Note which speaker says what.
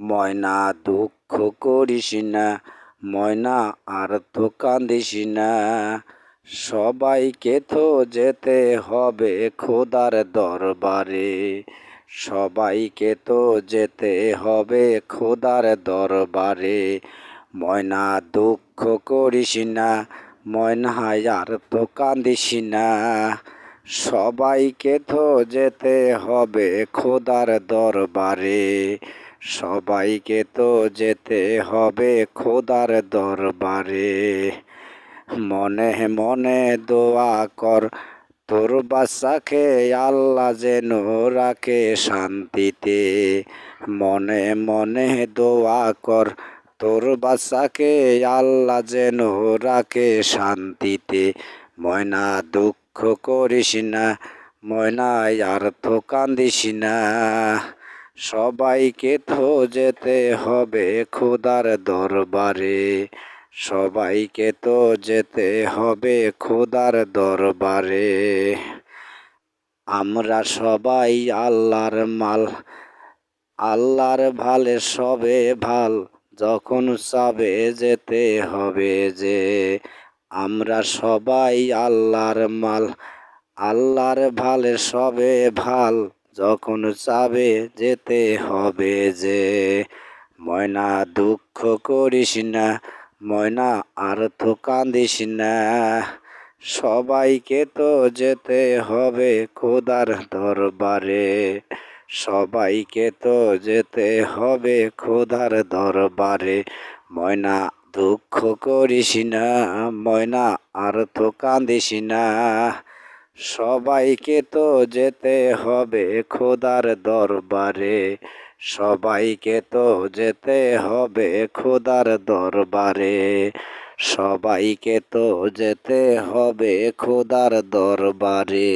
Speaker 1: ময়না দুঃখ করিস না, ময়না আর তো কান্দিস না। সবাইকে তো যেতে হবে খোদার দরবারে, সবাইকে তো যেতে হবে খোদার দরবারে। ময়না দুঃখ করিস না, ময়না আর তো কান্দিস না। সবাইকে তো যেতে হবে খোদার দরবারে সবাইকে তো যেতে হবে খোদার দরবারে। মনে মনে দোয়া কর, তোর বাচ্চাকে আল্লাহ যেন রাখে শান্তিতে। মনে মনে দোয়া কর, তোর বাচ্চাকে আল্লাহ যেন রাখে শান্তিতে। ময়না দুঃখ করিস না ময়না আর তো কান্দিস না। সবাইকে তো যেতে হবে খোদার দরবারে। সবাইকে তো যেতে হবে খোদার দরবারে। আমরা সবাই আল্লাহর মাল, আল্লাহর ভালে সবে ভালো, যখন চাবে যেতে হবে যে। আমরা সবাই আল্লাহর মাল, আল্লাহর ভালে সবে ভালো যখন চাবে যেতে হবে যে, ময়না দুঃখ করিস না, ময়না আর তো কান্দিস না। সবাইকে তো যেতে হবে খোদার দরবারে, সবাইকে তো যেতে হবে খোদার দরবারে। ময়না দুঃখ করিস না, ময়না আর তো কান্দিস না। সবাইকে তো যেতে হবে খোদার দরবারে। সবাইকে তো যেতে হবে খোদার দরবারে। সবাইকে তো যেতে হবে খোদার দরবারে।